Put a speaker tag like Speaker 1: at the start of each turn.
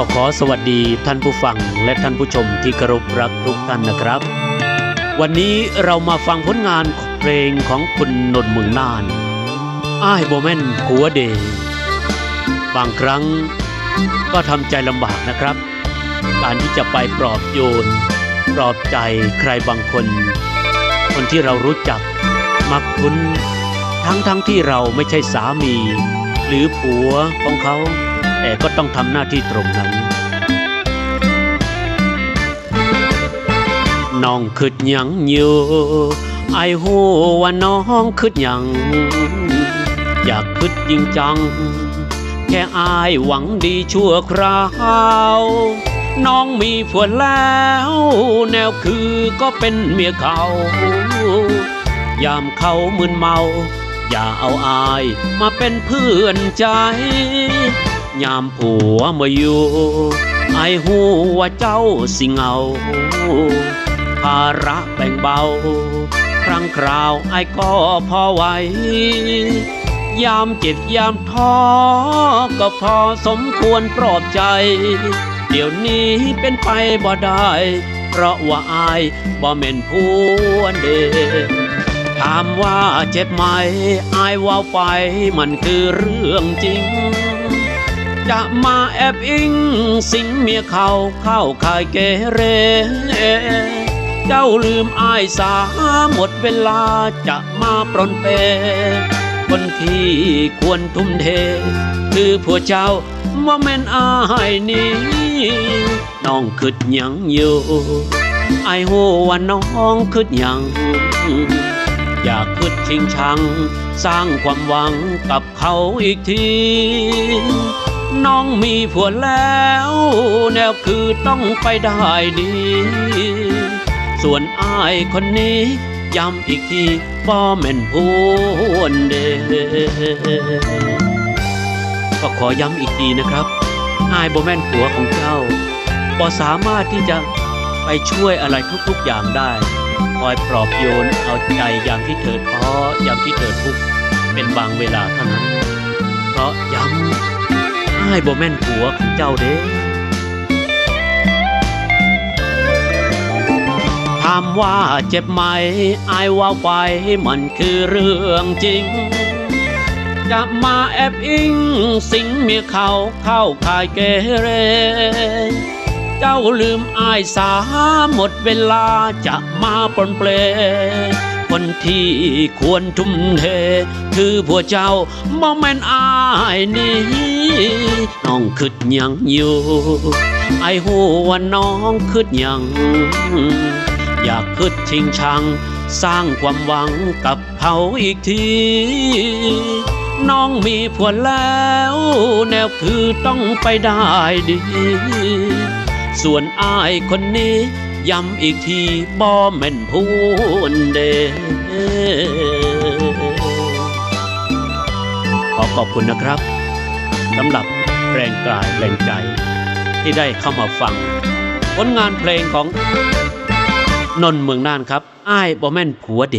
Speaker 1: ก็ขอสวัสดีท่านผู้ฟังและท่านผู้ชมที่เคารพรักทุกท่านนะครับ วันนี้เรามาฟังผลงานเพลงของคุณนนท์เมืองน่านอ้ายโบแมนผัวเดย์บางครั้งก็ทำใจลำบากนะครับ การที่จะไปปลอบโยน ปลอบใจใครบางคน คนที่เรารู้จักมักคุ้นทั้งทั้งที่เราไม่ใช่สามี หรือผัวของเขา แต่ก็ต้องทำหน้าที่ตรงนั้นน้องคืดหยังอยู่ไอหูว่าน้องคืดหยังอยากคืดจริงจัง แค่อายหวังดีชั่วคราวน้องมีผัวแล้ว แนวคือก็เป็นเมียเขา ยามเขามึนเมา อย่าเอาอายมาเป็นเพื่อนใจ ยามผัวมาอยู่ไอหูว่าเจ้าสิเงา ภาระแบ่งเบา ครั้งคราวไอก็พอไหวยามเจ็บยามท้อก็พอสมควรปลอบใจ เดี๋ยวนี้เป็นไปบ่ได้ เพราะว่าอายบ่แม่นผู้เดถามว่าเจ็บไหมอายว่าไปมันคือเรื่องจริง จะมาแอบอิง สิงเมียเขาเข้าขายเกเร เจ้าลืมอายสาหมดเวลาจะมาปรนเป คนที่ควรทุ่มเท คือผัวเจ้าว่าแม่นอายนี้น้องคืดยังอยู่ไอายโหว่าน้องคืดยัง อยากคืดชิงชัง สร้างความหวังกับเขาอีกที น้องมีผัวแล้ว แนวคือต้องไปได้ดี ส่วนอายคนนี้ย้ำอีกทีบ่แม่นผู้เดก็ขอย้ำอีกทีนะครับ อายบ่แม่นผัวของเจ้าบ่สามารถที่จะไปช่วยอะไรทุกๆอย่างได้ คอยปลอบโยนเอาใจยามที่เธอท้อยามที่เธอทุกข์เป็นบางเวลาเท่านั้น อ้ายบ่แม่นผัวของเจ้าเด้ถามว่าเจ็บไหมอายว่าไปมันคือเรื่องจริง จะมาแอบอิง สิงเมียเขาเข้าขายเกเร เจ้าลืมอายสาหมดเวลาจะมาปนเปล คนที่ควรทุ่มเท คือผัวเจ้าบ่แม่นอายนี้น้องคืดหยังอยู่ไอหูว่าน้องคืดหยัง อยากคืดชิงชัง สร้างความหวังกับเขาอีกทีน้องมีผัวแล้ว แนวคือต้องไปได้ดี ส่วนอายคนนี้ ย้ำอีกทีบ่แม่นพูนเดขอขอบคุณนะครับสำหรับแรงกายแรงใจ ที่ได้เข้ามาฟัง ผลงานเพลงของนนท์เมืองน่านครับ อ้ายบ่แม่นผัวเด